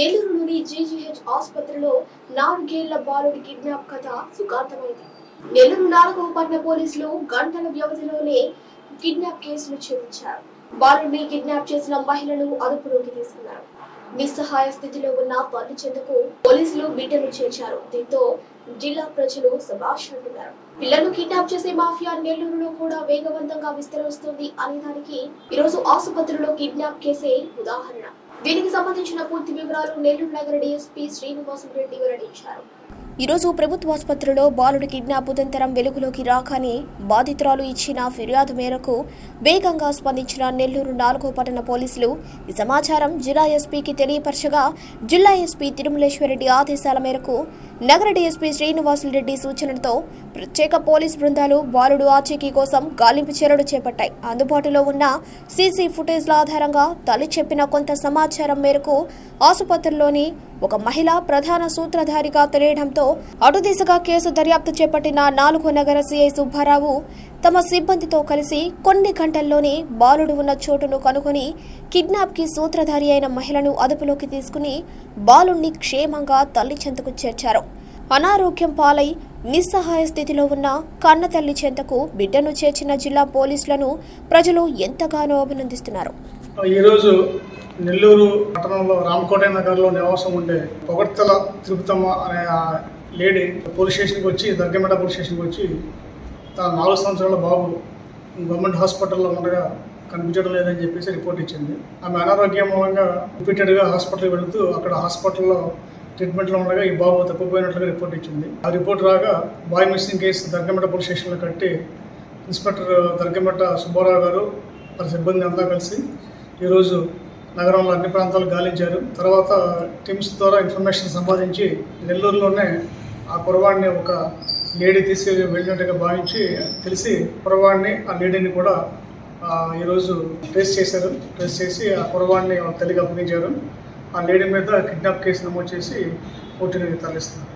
నెల్లూరులోని జీజీహెచ్ ఆసుపత్రిలో నాలుగేళ్ళ బాలుడి కిడ్నాప్ కథ సుఖాంతమైంది. నెల్లూరు నాలుగవ పట్న పోలీసులు గంటల వ్యవధిలోనే కిడ్నాప్ కేసులు ఛేదించారు. బాలుడిని కిడ్నాప్ చేసిన మహిళను అదుపులోకి తీసుకున్నారు. నిస్సహాయ స్థితిలో ఉన్న తల్లి చెందుకు పోలీసులు బిడ్డను చేర్చారు. దీంతో జిల్లా ప్రజలు సుభాష్ అంటున్నారు. పిల్లలను కిడ్నాప్ చేసే మాఫియా నెల్లూరులో కూడా వేగవంతంగా విస్తరిస్తుంది అనేదానికి ఈరోజు ఆసుపత్రిలో కిడ్నాప్ కేసే ఉదాహరణ. దీనికి సంబంధించిన పూర్తి వివరాలు నెల్లూరు నగర డీఎస్పీ శ్రీనివాసం రెడ్డి వెల్లడించారు. ఈరోజు ప్రభుత్వ ఆసుపత్రిలో బాలుడి కిడ్నాప్ ఉదంతరం వెలుగులోకి రాకని బాధితురాలు ఇచ్చిన ఫిర్యాదు మేరకు వేగంగా స్పందించిన నెల్లూరు నాలుగో పట్టణ పోలీసులు ఈ సమాచారం జిల్లా ఎస్పీకి తెలియపరచగా జిల్లా ఎస్పీ తిరుమలేశ్వరరెడ్డి ఆదేశాల మేరకు నగర డీఎస్పీ శ్రీనివాసులరెడ్డి సూచనలతో ప్రత్యేక పోలీస్ బృందాలు బాలుడు ఆచూకీ కోసం గాలింపు చర్యలు చేపట్టాయి. అందుబాటులో ఉన్న సీసీ ఫుటేజ్ల ఆధారంగా తల్లి చెప్పిన కొంత సమాచారం మేరకు ఆసుపత్రిలోని ఒక మహిళ ప్రధాన సూత్రధారిగా తెలియడంతో అటు దిశగా కేసు దర్యాప్తు చేపట్టిన నాలుగో నగర సీఐ సుబ్బారావు తమ సిబ్బందితో కలిసి కొన్ని గంటల్లోనే బాలుడు ఉన్న చోటును కనుగొని కిడ్నాప్కి సూత్రధారి అయిన మహిళను అదుపులోకి తీసుకుని బాలుణ్ణి క్షేమంగా తల్లి చెంతకు చేర్చారు. అనారోగ్యం పాలై నిస్సహాయ స్థితిలో ఉన్న కన్న తల్లి చెంతకు బిడ్డను చేర్చిన జిల్లా పోలీసులను ప్రజలు ఎంతగానో అభినందిస్తున్నారు. ఈరోజు నెల్లూరు పట్టణంలో రామకోట నగర్లో నివాసం ఉండే పొగడ్తల తిరుపతమ్మ అనే ఆ లేడీ పోలీస్ స్టేషన్కి వచ్చి దగ్గమెట పోలీస్ స్టేషన్కి వచ్చి తన నాలుగు సంవత్సరాల బాబు గవర్నమెంట్ హాస్పిటల్లో ఉండగా కనిపించడం లేదని చెప్పేసి రిపోర్ట్ ఇచ్చింది. ఆమె అనారోగ్యం మూలంగా రిపీటెడ్గా హాస్పిటల్కి వెళుతూ అక్కడ హాస్పిటల్లో ట్రీట్మెంట్లో ఉండగా ఈ బాబు తప్పిపోయినట్లుగా రిపోర్ట్ ఇచ్చింది. ఆ రిపోర్ట్ రాగా బాయ్ మిస్సింగ్ కేసు దర్గమెట పోలీస్ స్టేషన్లో కట్టి ఇన్స్పెక్టర్ దర్గమెట సుబ్బారావు గారు వారి సిబ్బంది అంతా కలిసి ఈరోజు నగరంలో అన్ని ప్రాంతాలు గాలించారు. తర్వాత టీమ్స్ ద్వారా ఇన్ఫర్మేషన్ సంపాదించి నెల్లూరులోనే ఆ కురవాడిని ఒక లేడీ తీసుకెళ్ళి వెళ్ళినట్టుగా భావించి తెలిసి కురవాడిని ఆ లేడీని కూడా ఈరోజు ట్రేస్ చేశారు. ట్రేస్ చేసి ఆ కురవాడిని తల్లికి అప్పగించారు ఆ లేడీ మీద కిడ్నాప్ కేసు నమోదు చేసి కోర్టుని తరలిస్తున్నారు.